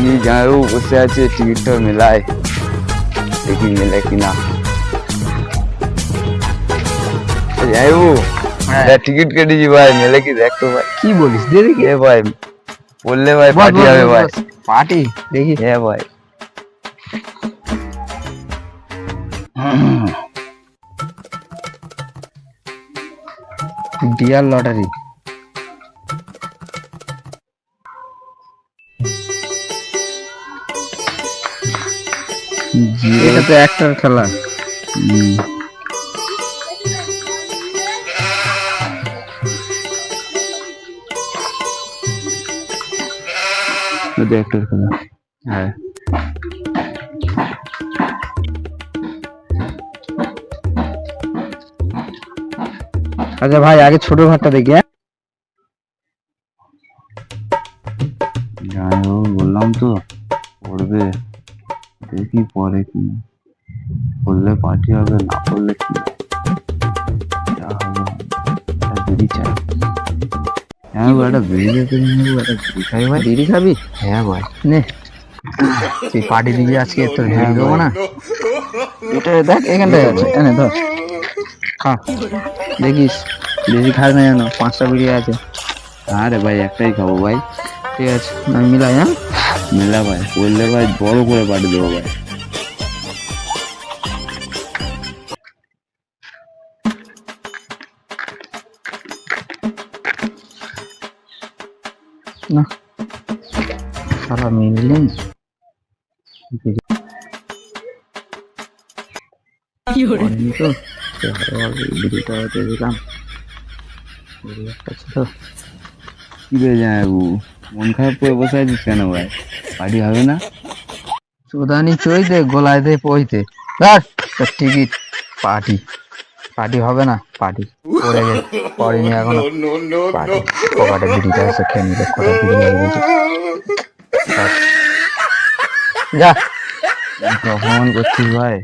এই জামাইবাবু বসে আছে টিকিটটা মেলায় দেখি মেলে কিনা এই জামাইবাবু হ্যাঁ। একটা টিকিট কেটেছি ভাই মেলে কি দেখতো ভাই কি বলিস দে দেখি এ ভাই বললে ভাই পার্টি হবে ভাই পার্টি দেখি হ্যাঁ ভাই ডিয়ার লটারি এটা তো একটার খেলা। হুম। ওটা একটা খেলা। হ্যাঁ। আচ্ছা ভাই আগে ছোট ঘরটা দেখি হ্যাঁ? বললাম তো পড়বে। দেখি পরে কি। পড়লে পার্টি হবে না পড়লে কি? বিড়ি চাই। হ্যাঁ একটা বিড়ি দিতে একটা বিড়ি খাই ভাই। বিড়ি খাবি? হ্যাঁ ভাই। নে। তুই পার্টি দিবি আজকে তোর বিড়ি দেবো না? এটা দেখ এখানটায় আছে। এনে ধর। খা। দেখিস বেশি খাস না জানো পাঁচটা বিড়ি আছে। আরে ভাই একটাই খাব ভাই। ঠিক আছে আমি মিলাই হ্যাঁ? মেলা ভাই বললে ভাই বড় করে পার্টি দেবো ভাই। না। সারা মিললেন দিলাম একটা ছিল। কি রে জামাইবাবু মন খারাপ করে বসে আছিস কেন ভাই? পার্টি হবে না? চোদানি চইতে গোলায় দে পইতে। টিকিট পার্টি পার্টি হবে না পার্টি পড়ে গে পড়েনি এখনও। পার্টি পকেটে বিড়িটা আছে খেয়ে নিবে কটা বিড়ি দিয়েছে ধর। যা অপমান করছিস ভাই।